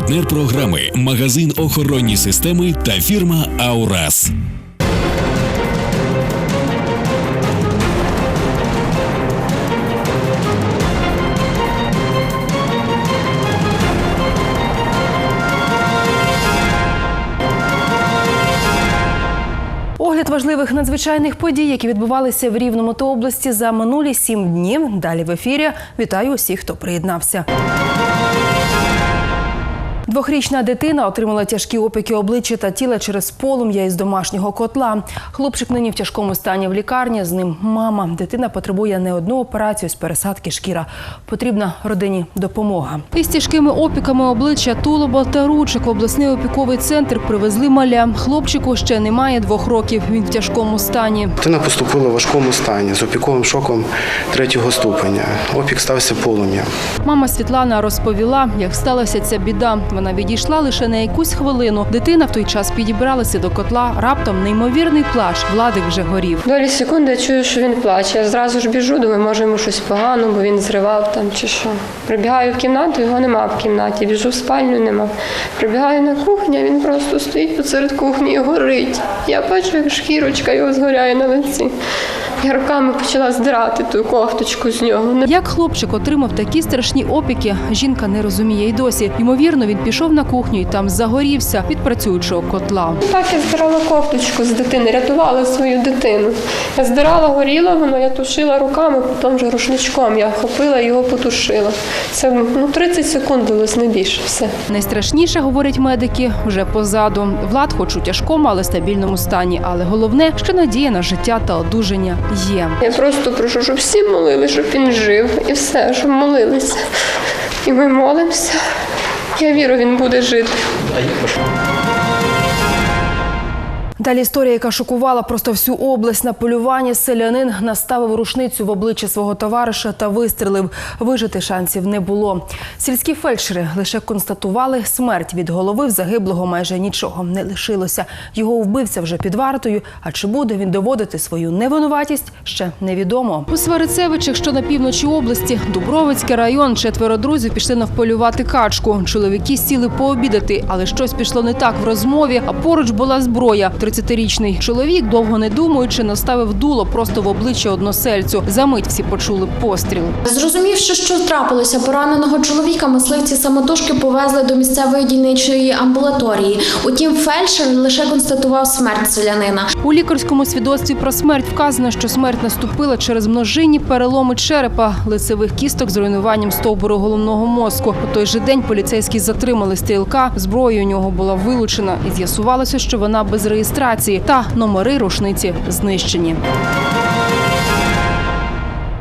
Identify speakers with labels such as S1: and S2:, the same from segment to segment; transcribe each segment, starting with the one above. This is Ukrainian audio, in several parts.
S1: Партнер програми магазин охоронні системи та фірма Аурас.
S2: Огляд важливих надзвичайних подій, які відбувалися в Рівному та області за минулі сім днів. Далі в ефірі. Вітаю усіх, хто приєднався. Двохрічна дитина отримала тяжкі опіки обличчя та тіла через полум'я із домашнього котла. Хлопчик нині в тяжкому стані в лікарні. З ним мама. Дитина потребує не одну операцію з пересадки шкіра. Потрібна родині допомога. Із тяжкими опіками обличчя, тулуба та ручок в обласний опіковий центр привезли маля. Хлопчику ще немає двох років. Він в тяжкому стані.
S3: Дитина поступила в важкому стані з опіковим шоком третього ступеня. Опік стався полум'ям.
S2: Мама Світлана розповіла, як сталася ця біда. Вона відійшла лише на якусь хвилину. Дитина в той час підібралася до котла. Раптом неймовірний плач. Владик вже горів.
S4: Долі секунди я чую, що він плаче. Я зразу ж біжу, думаю, може йому щось погано, бо він зривав там чи що. Прибігаю в кімнату, його нема в кімнаті. Біжу в спальню, нема. Прибігаю на кухню, він просто стоїть посеред кухні і горить. Я бачу, як шкірочка його згоряє на лиці. Я руками почала здирати ту кофточку з нього.
S2: Як хлопчик отримав такі страшні опіки, жінка не розуміє й досі. Ймовірно, він пішов на кухню і там загорівся від працюючого котла.
S4: Так я здирала кофточку з дитини, рятувала свою дитину. Я здирала, горіло воно, я тушила руками, потім вже рушничком. Я хопила і його потушила. Це ну, 30 секунд було не більше все.
S2: Найстрашніше, говорять медики, вже позаду. Влад, хоч у тяжкому, але стабільному стані. Але головне, що надія на життя та одужання є.
S4: Я просто прошу, щоб всі молили, щоб він жив. І все, щоб молилися. І ми молимося. Я вірю, він буде жити.
S2: Далі історія, яка шокувала просто всю область на полюванні. Селянин наставив рушницю в обличчя свого товариша та вистрелив. Вижити шансів не було. Сільські фельдшери лише констатували смерть від голови в загиблого майже нічого не лишилося. Його вбивця вже під вартою. А чи буде він доводити свою невинуватість, ще невідомо. У Сварицевичах, що на півночі області, Дубровицький район, четверо друзів пішли навполювати качку. Чоловіки сіли пообідати, але щось пішло не так в розмові. А поруч була зброя. 30-річний чоловік, довго не думаючи, наставив дуло просто в обличчя односельцю. Замить всі почули постріл.
S5: Зрозумівши, що трапилося, пораненого чоловіка мисливці самотужки повезли до місцевої дільничої амбулаторії. Утім, фельдшер лише констатував смерть селянина.
S2: У лікарському свідоцтві про смерть вказано, що смерть наступила через множинні переломи черепа, лицевих кісток з руйнуванням стовбуру головного мозку. У той же день поліцейські затримали стрілка. Зброя у нього була вилучена, і з'ясувалося, що вона без реєстрації та номери рушниці знищені.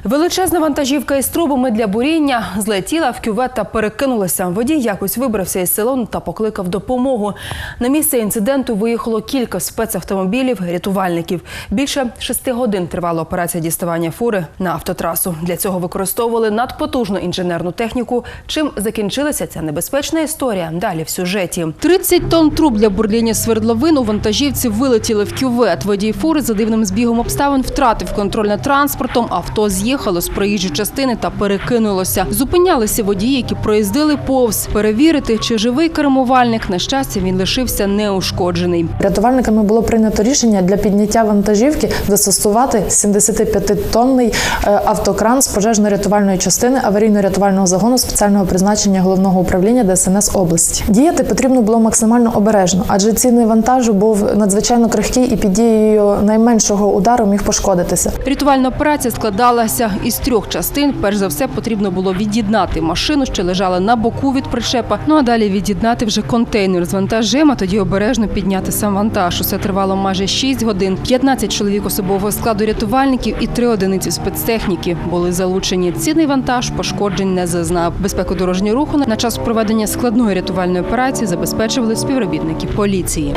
S2: Величезна вантажівка із трубами для буріння злетіла в кювет та перекинулася. Водій якось вибрався із салону та покликав допомогу. На місце інциденту виїхало кілька спецавтомобілів, рятувальників. Більше шести годин тривала операція діставання фури на автотрасу. Для цього використовували надпотужну інженерну техніку. Чим закінчилася ця небезпечна історія? Далі в сюжеті. 30 тонн труб для бурління свердловин у вантажівці вилетіли в кювет. Водій фури за дивним збігом обставин втратив контроль над транспортом. Авто з'їхало з проїжджої частини та перекинулося. Зупинялися водії, які проїздили повз. Перевірити, чи живий кермувальник. На щастя, він лишився неушкоджений.
S6: Рятувальниками було прийнято рішення для підняття вантажівки застосувати 75-тонний е, автокран з пожежно-рятувальної частини аварійно-рятувального загону спеціального призначення головного управління ДСНС області. Діяти потрібно було максимально обережно, адже цінний вантаж був надзвичайно крихкий і під дією найменшого удару міг пошкодитися.
S2: Рятувальна операція складалася із трьох частин. Перш за все, потрібно було від'єднати машину, що лежала на боку від причепа. Ну а далі від'єднати вже контейнер з вантажем, а тоді обережно підняти сам вантаж. Усе тривало майже 6 годин. 15 чоловік особового складу рятувальників і три одиниці спецтехніки були залучені. Цінний вантаж пошкоджень не зазнав. Безпеку дорожнього руху на час проведення складної рятувальної операції забезпечували співробітники поліції.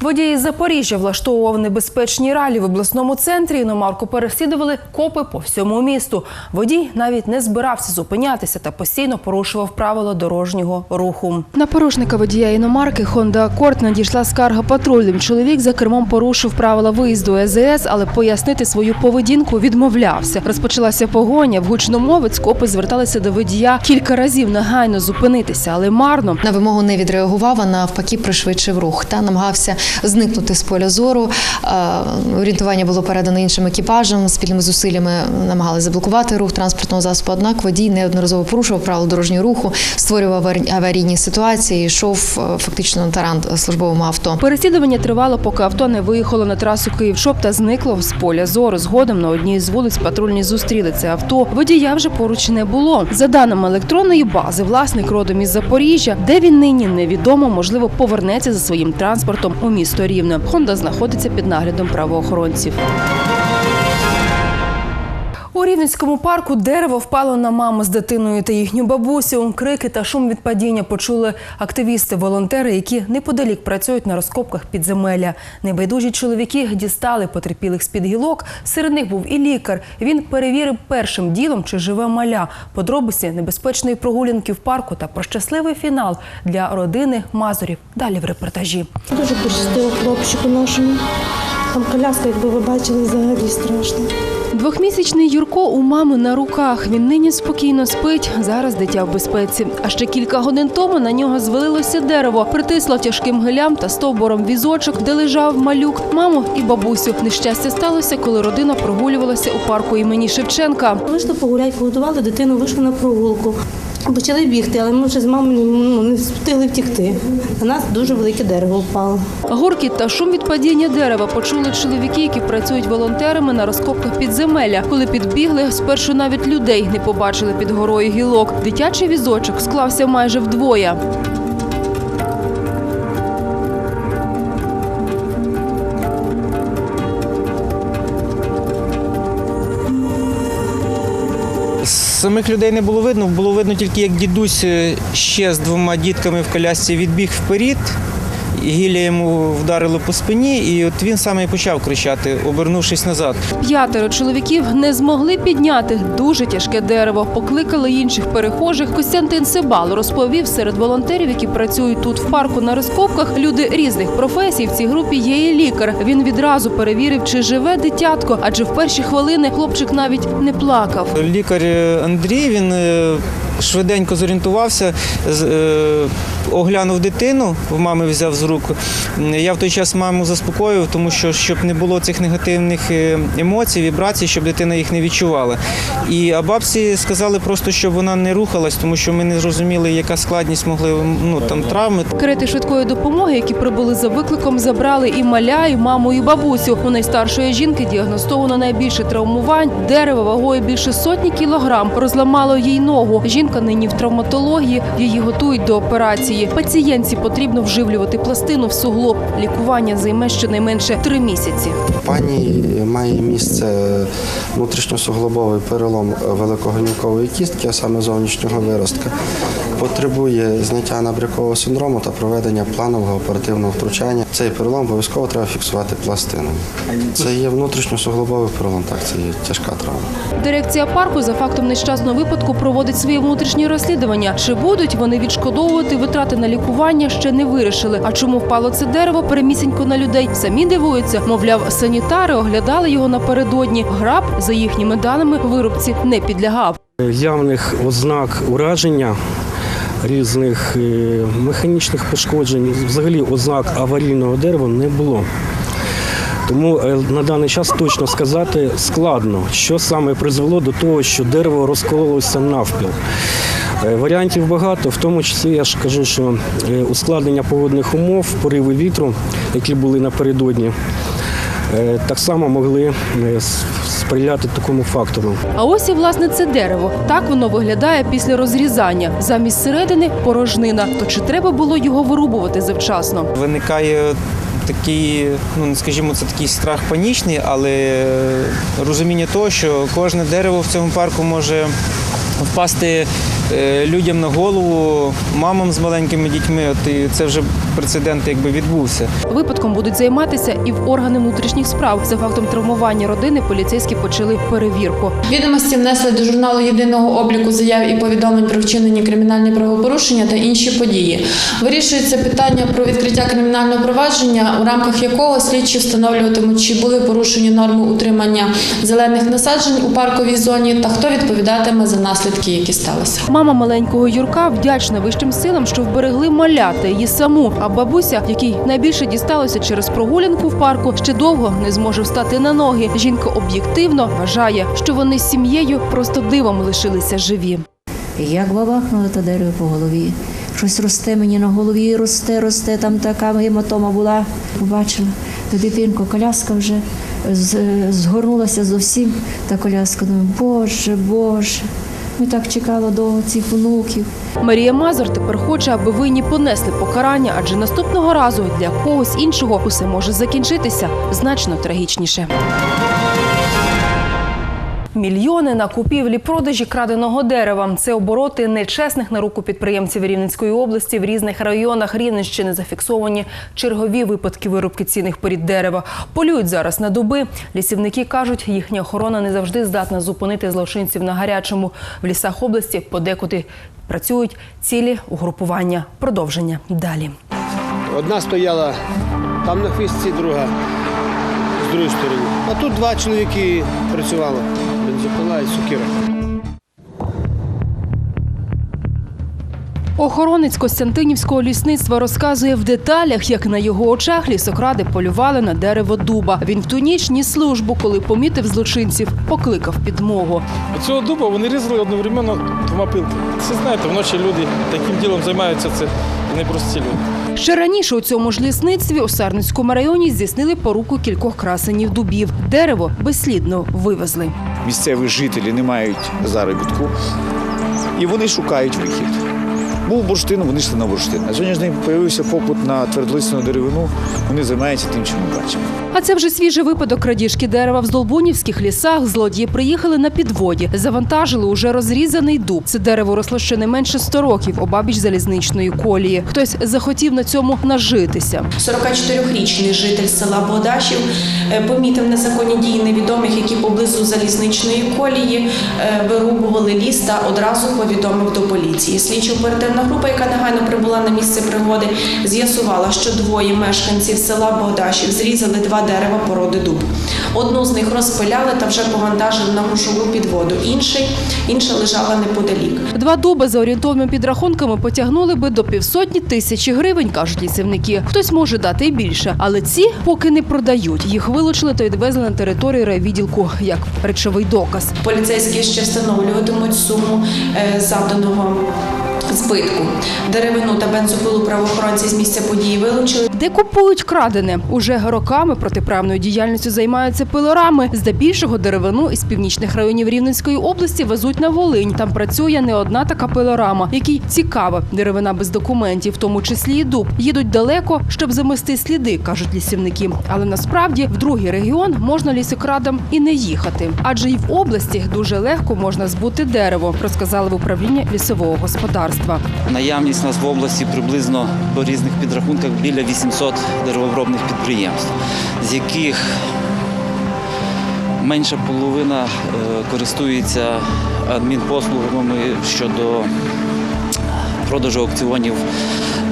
S2: Водій із Запоріжжя влаштовував небезпечні ралі в обласному центрі. Іномарку переслідували копи по всьому місту. Водій навіть не збирався зупинятися та постійно порушував правила дорожнього руху. На порушника водія іномарки Honda Accord надійшла скарга патрульним. Чоловік за кермом порушив правила виїзду ЕЗС, але пояснити свою поведінку відмовлявся. Розпочалася погоня. В гучномовець копи зверталися до водія кілька разів негайно зупинитися, але марно.
S7: На вимогу не відреагував, а навпаки пришвидшив рух та намагався зникнути з поля зору. Е, Орієнтування було передано іншим екіпажам. Спільними зусиллями намагалися заблокувати рух транспортного засобу. Однак водій неодноразово порушував правила дорожнього руху, створював аварій- аварійні ситуації, йшов е, фактично на тарант службовому авто.
S2: Переслідування тривало, поки авто не виїхало на трасу Київ-Шоп та зникло з поля зору. Згодом на одній з вулиць патрульні зустріли це авто. Водія вже поруч не було. За даними електронної бази, власник родом із Запоріжжя, де він нині невідомо, можливо, повернеться за своїм транспортом у місто Рівне. Хонда знаходиться під наглядом правоохоронців. Рівненському парку дерево впало на маму з дитиною та їхню бабусю. Крики та шум від падіння почули активісти-волонтери, які неподалік працюють на розкопках підземелля. Небайдужі чоловіки дістали потерпілих з-під гілок. Серед них був і лікар. Він перевірив першим ділом, чи живе маля. Подробиці небезпечної прогулянки в парку та про щасливий фінал для родини Мазурів. Далі в репортажі.
S8: Дуже пощастило хлопчику нашому. Там коляска, якби ви бачили, взагалі страшно.
S2: Двохмісячний Юрко у мами на руках. Він нині спокійно спить. Зараз дитя в безпеці. А ще кілька годин тому на нього звалилося дерево, притисло тяжким гилям та стовбором візочок, де лежав малюк, маму і бабусю. Нещастя сталося, коли родина прогулювалася у парку імені Шевченка.
S8: Вийшли погуляти, погодували дитину, вийшли на прогулку. Почали бігти, але ми вже з мамою ну, не встигли втікти. На нас дуже велике дерево впало.
S2: Горкіт та шум від падіння дерева почули чоловіки, які працюють волонтерами на розкопках підземелля. Коли підбігли, спершу навіть людей не побачили під горою гілок. Дитячий візочок склався майже вдвоє.
S9: Самих людей не було видно, було видно тільки, як дідусь е, ще з двома дітками в колясці відбіг вперед, і гілля йому вдарило по спині, і от він саме і почав кричати, обернувшись назад.
S2: П'ятеро чоловіків не змогли підняти дуже тяжке дерево. Покликали інших перехожих. Костянтин Сибал розповів серед волонтерів, які працюють тут в парку на розкопках. Люди різних професій в цій групі є і лікар. Він відразу перевірив, чи живе дитятко, адже в перші хвилини хлопчик навіть не плакав.
S9: Лікар е, Андрій він е, швиденько зорієнтувався, е, оглянув дитину, в мами взяв з рук. Я в той час маму заспокоїв, тому що щоб не було цих негативних е, емоцій, вібрацій, щоб дитина їх не відчувала. І а бабці сказали просто, щоб вона не рухалась, тому що ми не зрозуміли, яка складність могли ну там травми.
S2: Карети швидкої допомоги, які прибули за викликом, забрали і маля, і маму, і бабусю. У найстаршої жінки діагностовано найбільше травмувань. Дерево вагою більше сотні кілограм розламало їй ногу. Жінка нині в травматології. Її готують до операції. Пацієнтці потрібно вживлювати пластину в суглоб. Лікування займе щонайменше три місяці.
S3: Пані має місце внутрішньосуглобовий перелом великогонівкової кістки, а саме зовнішнього виростка. Потребує зняття набрякового синдрому та проведення планового оперативного втручання. Цей перелом обов'язково треба фіксувати пластиною. Це є внутрішньосуглобовий перелом, так, це є тяжка травма.
S2: Дирекція парку за фактом нещасного випадку проводить свої внутрішні розслідування. Чи будуть вони відшкодовувати витрати на лікування, ще не вирішили. А чому впало це дерево прямісінько на людей? Самі дивуються. Мовляв, санітари оглядали його напередодні. Граб, за їхніми даними, вирубці не підлягав.
S10: явних ознак ураження, різних е, механічних пошкоджень, взагалі ознак аварійного дерева не було. Тому е, на даний час точно сказати складно, що саме призвело до того, що дерево розкололося навпіл. Е, Варіантів багато, в тому числі я ж кажу, що ускладнення погодних умов, пориви вітру, які були напередодні, так само могли сприяти такому фактору.
S2: А ось і власне це дерево. Так воно виглядає після розрізання. Замість середини порожнина. То чи треба було його вирубувати завчасно?
S9: Виникає такий, ну не скажімо, це такий страх панічний, але розуміння того, що кожне дерево в цьому парку може впасти е, людям на голову, мамам з маленькими дітьми. От і це вже прецедент якби відбувся.
S2: Випадком будуть займатися і в органи внутрішніх справ. За фактом травмування родини поліцейські почали перевірку.
S5: Відомості внесли до журналу єдиного обліку заяв і повідомлень про вчинені кримінальні правопорушення та інші події. Вирішується питання про відкриття кримінального провадження, у рамках якого слідчі встановлюватимуть, чи були порушені норми утримання зелених насаджень у парковій зоні та хто відповідатиме за наслідки, які сталися.
S2: Мама маленького Юрка вдячна вищим силам, що вберегли маля та її саму. А бабуся, якій найбільше дісталося через прогулянку в парку, ще довго не зможе встати на ноги. Жінка об'єктивно вважає, що вони з сім'єю просто дивом лишилися живі.
S11: Як бабахнуло то дерево по голові. Щось росте мені на голові, росте, росте, там така гематома була. Побачила, то дитинку, коляска вже згорнулася зовсім, та коляска. Думаю, Боже, Боже. Ми так чекали довго цих внуків.
S2: Марія Мазур тепер хоче, аби винні понесли покарання, адже наступного разу для когось іншого усе може закінчитися значно трагічніше. Мільйони на купівлі продажі краденого дерева. Це обороти нечесних на руку підприємців Рівненської області в різних районах Рівненщини зафіксовані чергові випадки вирубки цінних порід дерева. Полюють зараз на дуби. Лісівники кажуть, їхня охорона не завжди здатна зупинити злочинців на гарячому. В лісах області подекуди працюють цілі угрупування. Продовження далі.
S12: Одна стояла там на хвістці, друга з другої сторони. А тут два чоловіки працювали. Бензопила і сукіра.
S2: Охоронець Костянтинівського лісництва розказує в деталях, як на його очах лісокради полювали на дерево дуба. Він в ту ніч ніс службу, коли помітив злочинців, покликав підмогу.
S13: Цього дуба вони різали одновременно двома пилками. Це знаєте, вночі люди таким ділом займаються, це непрості люди.
S2: Ще раніше у цьому ж лісництві у Сарненському районі здійснили поруку кількох красенів дубів. Дерево безслідно вивезли.
S14: Місцеві жителі не мають заробітку і вони шукають вихід. Був бурштин, вони йшли на бурштин. На сьогоднішній день з'явився попит на твердолисну деревину, вони займаються тим, чим ми бачимо.
S2: А це вже свіжий випадок крадіжки дерева в Здолбунівських лісах. Злодії приїхали на підводі, завантажили уже розрізаний дуб. Це дерево росло ще не менше 100 років обабіч залізничної колії. Хтось захотів на цьому нажитися.
S15: 44-річний житель села Богдашів е, помітив незаконні дії невідомих, які поблизу залізничної колії е, вирубували ліс та одразу повідомив до поліції. Слідчо-оперативна група, яка негайно прибула на місце пригоди, з'ясувала, що двоє мешканців села Богдашів зрізали два дерева породи дуб. Одну з них розпиляли та вже повантажили на грошову підводу. Інший інша лежала неподалік.
S2: Два дуби за орієнтовними підрахунками потягнули би до півсотні тисячі гривень, кажуть лісівники. Хтось може дати і більше, але ці поки не продають. Їх вилучили та відвезли на територію райвідділку як речовий доказ.
S15: Поліцейські ще встановлюватимуть суму е, завданого збитку. Деревину та бензопилу правоохоронці з місця події вилучили.
S2: Де купують крадене? Уже роками протиправною діяльністю займаються пилорами. Здебільшого деревину із північних районів Рівненської області везуть на Волинь. Там працює не одна така пилорама, якій цікава деревина без документів, в тому числі і дуб. Їдуть далеко, щоб замести сліди, кажуть лісівники. Але насправді в другий регіон можна лісокрадам і не їхати, адже і в області дуже легко можна збути дерево, розказали в управлінні лісового господарства.
S16: Наявність нас в області приблизно по різних підрахунках біля 800 деревообробних підприємств, з яких менша половина е, користується адмінпослугами щодо продажу аукціонів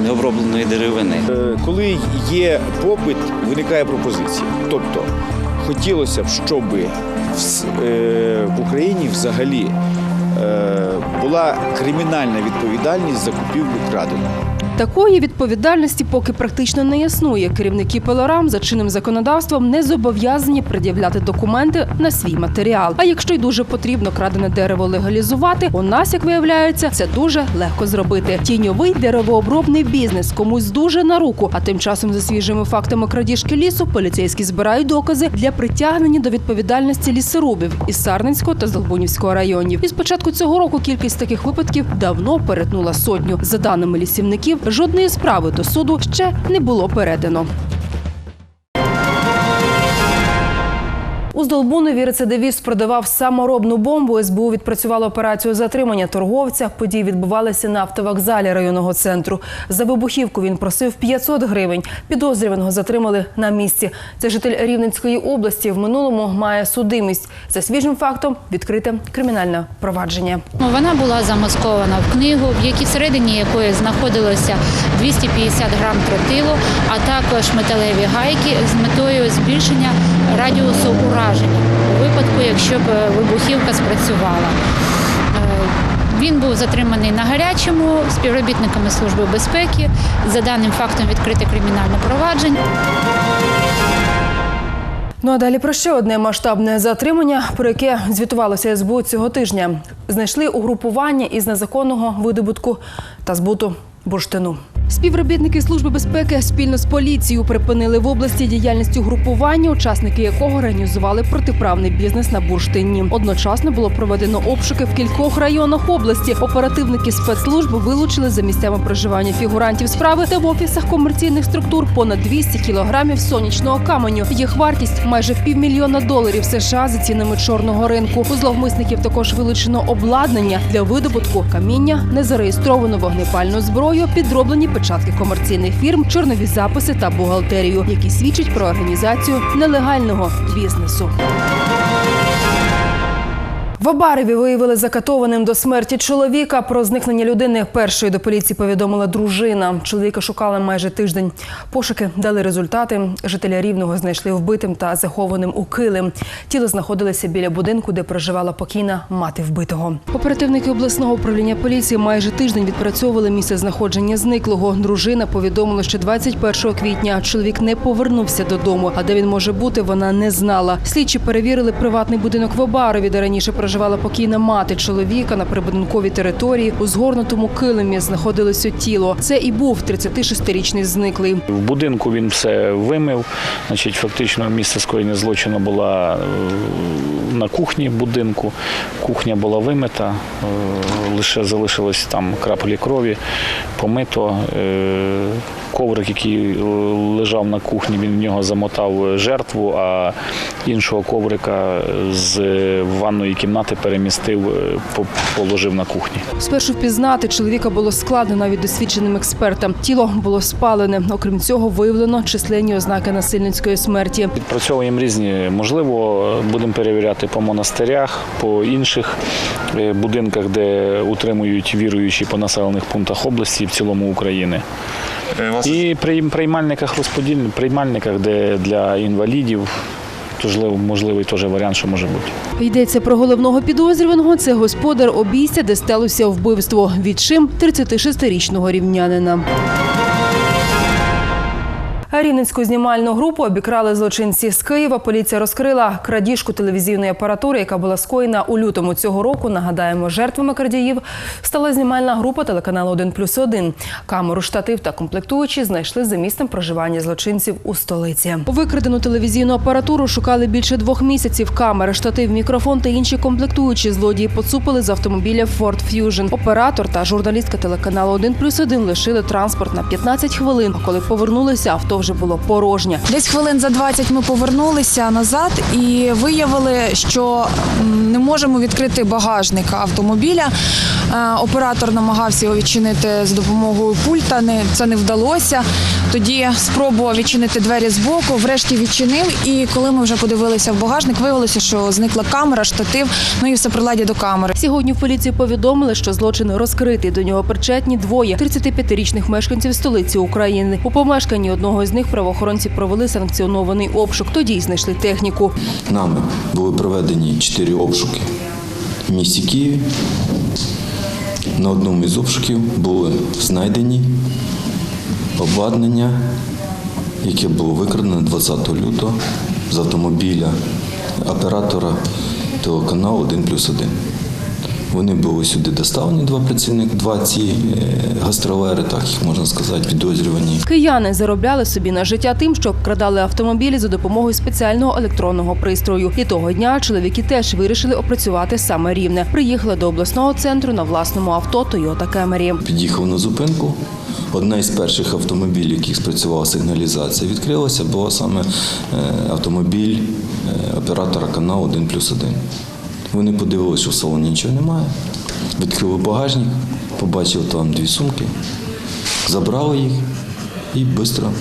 S16: необробленої деревини.
S14: Е, Коли є попит, виникає пропозиція. Тобто хотілося б, щоб е, в Україні взагалі була кримінальна відповідальність за купівлю краденого.
S2: Такої відповідальності поки практично не існує. Керівники пилорам за чинним законодавством не зобов'язані пред'являти документи на свій матеріал. А якщо й дуже потрібно крадене дерево легалізувати, у нас, як виявляється, це дуже легко зробити. Тіньовий деревообробний бізнес комусь дуже на руку. А тим часом, за свіжими фактами крадіжки лісу, поліцейські збирають докази для притягнення до відповідальності лісорубів із Сарненського та Здолбунівського районів. І з початку цього року кількість таких випадків давно перетнула сотню. За даними лісівників, жодної справи до суду ще не було передано. У Здолбунові рецидивіст продавав саморобну бомбу. СБУ відпрацювала операцію затримання торговця. Події відбувалися на автовокзалі районного центру. За вибухівку він просив 500 гривень. Підозрюваного затримали на місці. Це житель Рівненської області. В минулому має судимість. За свіжим фактом відкрите кримінальне провадження.
S17: Ну, Вона була замаскована в книгу, в якій всередині якої знаходилося 250 грам тротилу, а також металеві гайки з метою збільшення радіусу ураження у випадку, якщо б е, вибухівка спрацювала. Е, Він був затриманий на гарячому співробітниками Служби безпеки. За даним фактом відкрите кримінальне провадження.
S2: Ну а далі про ще одне масштабне затримання, про яке звітувалося СБУ цього тижня. Знайшли угрупування із незаконного видобутку та збуту бурштину. Співробітники служби безпеки спільно з поліцією припинили в області діяльність угрупування, учасники якого організували протиправний бізнес на бурштині. Одночасно було проведено обшуки в кількох районах області. Оперативники спецслужб вилучили за місцями проживання фігурантів справи та в офісах комерційних структур понад 200 кілограмів сонячного каменю. Їх вартість майже півмільйона доларів США за цінами чорного ринку. У зловмисників також вилучено обладнання для видобутку каміння, незареєстровану вогнепальну зброю, підроблені печатки комерційних фірм, чорнові записи та бухгалтерію, які свідчать про організацію нелегального бізнесу. В Абареві виявили закатованим до смерті чоловіка. Про зникнення людини першої до поліції повідомила дружина. Чоловіка шукали майже тиждень. Пошуки дали результати. Жителя рівного знайшли вбитим та захованим у килим. Тіло знаходилося біля будинку, де проживала покійна мати вбитого. Оперативники обласного управління поліції майже тиждень відпрацьовували місце знаходження зниклого. Дружина повідомила, що 21 квітня чоловік не повернувся додому. А де він може бути, вона не знала. Слідчі перевірили приватний будинок в Обарові, де раніше проживала покійна мати чоловіка на прибудинковій території. У згорнутому килимі знаходилося тіло. Це і був 36-річний зниклий.
S18: В будинку він все вимив. Значить, фактично місце скоєння злочину була е, на кухні будинку. Кухня була вимита, е, лише залишилось там краплі крові, помито. Е, Коврик, який е, лежав на кухні, він в нього замотав жертву, а іншого коврика з ванної кімнати перемістив, е, положив на кухні.
S2: Спершу впізнати чоловіка було складно навіть досвідченим експертам. Тіло було спалене. Окрім цього, виявлено численні ознаки насильницької смерті.
S18: Відпрацьовуємо різні. Можливо, будемо перевіряти по монастирях, по інших е, будинках, де утримують віруючі по населених пунктах області і в цілому України. І при приймальниках розподільних приймальниках, де для інвалідів, тожливо можливий теж варіант, що може бути.
S2: Йдеться про головного підозрюваного. Це господар обійстя, де сталося вбивство. Відчим 36-річного рівнянина. Рівненську знімальну групу обікрали злочинці з Києва. Поліція розкрила крадіжку телевізійної апаратури, яка була скоєна у лютому цього року. Нагадаємо, жертвами крадіїв стала знімальна група телеканалу «1 плюс 1». Камеру, штатив та комплектуючі знайшли за місцем проживання злочинців у столиці. Викрадену телевізійну апаратуру шукали більше двох місяців. Камери, штатив, мікрофон та інші комплектуючі злодії поцупили з автомобіля Ford Fusion. Оператор та журналістка телеканалу «1 плюс 1» лишили транспорт на 15 хвилин. А коли повернулися, авто вже було порожнє.
S19: Десь хвилин за 20 ми повернулися назад і виявили, що не можемо відкрити багажник автомобіля. Е, Оператор намагався його відчинити з допомогою пульта. Це не вдалося. Тоді спробував відчинити двері з боку, врешті відчинив. І коли ми вже подивилися в багажник, виявилося, що зникла камера, штатив, ну і все приладдя до камери.
S2: Сьогодні в поліції повідомили, що злочин розкритий. До нього причетні двоє 35-річних мешканців столиці України. У помешканні одного з них правоохоронці провели санкціонований обшук. Тоді й знайшли техніку.
S20: Нами були проведені чотири обшуки в місті Києві. На одному із обшуків були знайдені обладнання, яке було викрадено 20 лютого з автомобіля оператора телеканалу 1 плюс 1. Вони були сюди доставлені, два працівники, два ці е, гастролери, так їх можна сказати, підозрювані.
S2: Кияни заробляли собі на життя тим, що обкрадали автомобілі за допомогою спеціального електронного пристрою. І того дня чоловіки теж вирішили опрацювати саме рівне. Приїхали до обласного центру на власному авто Toyota Camry.
S20: Під'їхав на зупинку. Одна із перших автомобілів, яких спрацювала сигналізація, відкрилася, була саме е, автомобіль е, оператора каналу 1 плюс 1. Вони подивилися, що в салоні нічого немає. Відкрили багажник, побачили там дві сумки, забрали їх і швидко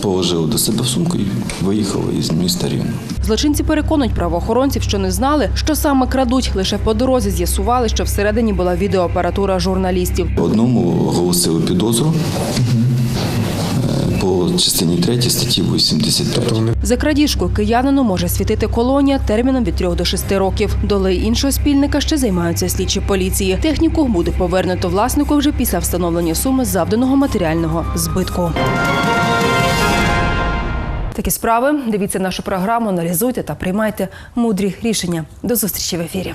S20: положили до себе в сумку і виїхали із міста Рівно.
S2: Злочинці переконують правоохоронців, що не знали, що саме крадуть. Лише по дорозі з'ясували, що всередині була відеоапаратура журналістів.
S20: Одному оголосили підозру по частині 3 статті 85.
S2: За крадіжку киянину може світити колонія терміном від 3 до 6 років. Долею іншого спільника ще займаються слідчі поліції. Техніку буде повернуто власнику вже після встановлення суми завданого матеріального збитку. Такі справи. Дивіться нашу програму, аналізуйте та приймайте мудрі рішення. До зустрічі в ефірі.